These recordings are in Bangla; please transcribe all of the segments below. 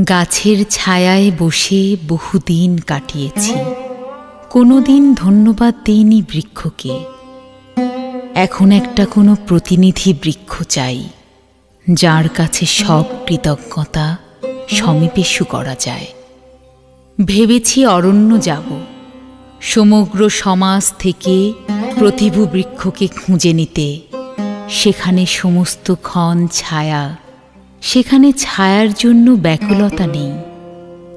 গাছের ছায়ায় বসে বহুদিন কাটিয়েছি। কোনোদিন ধন্যবাদ দেইনি বৃক্ষকে। এখন একটা কোনো প্রতিনিধি বৃক্ষ চাই, যার কাছে সব কৃতজ্ঞতা সমীপেশু করা যায়। ভেবেছি অরণ্য যাব, সমগ্র সমাজ থেকে প্রতিভু বৃক্ষকে খুঁজে নিতে, সেখানে সমস্ত ক্ষণ ছায়া সেখানে ছায়ার জন্য ব্যাকুলতা নেই।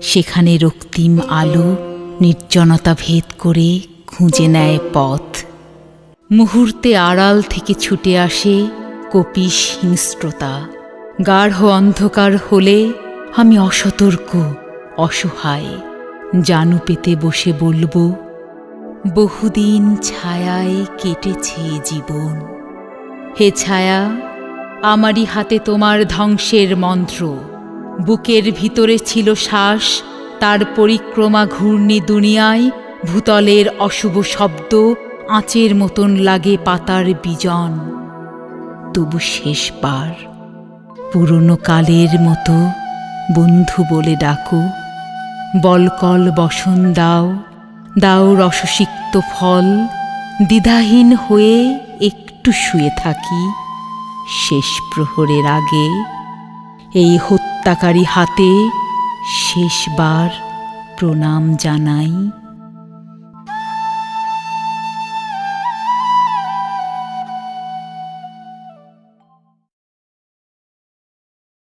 সেখানে রক্তিম আলো নির্জনতা ভেদ করে খুঁজে নেয় পথ। মুহূর্তে আড়াল থেকে ছুটে আসে কপিস হিংস্রতা। গাঢ় অন্ধকার হলে আমি অসতর্ক, অসহায়। জানু পেতে বসে বলব, বহুদিন ছায়ায় কেটেছে জীবন। হে ছায়া আমারই হাতে তোমার ধ্বংসের মন্ত্র। বুকের ভিতরে ছিল শ্বাস, তার পরিক্রমা ঘূর্ণি দুনিয়ায়, ভূতলের অশুভ শব্দ, আঁচের মতন লাগে পাতার বিজন। তবু শেষবার, পুরনো কালের মতো বন্ধু বলে ডাকো। বলকল বসন দাও দাও রসসিক্ত ফল, দ্বিধাহীন হয়ে একটু শুয়ে থাকি। শেষ প্রহরের আগে এই হত্যাকারী হাতে শেষবার প্রণাম জানাই।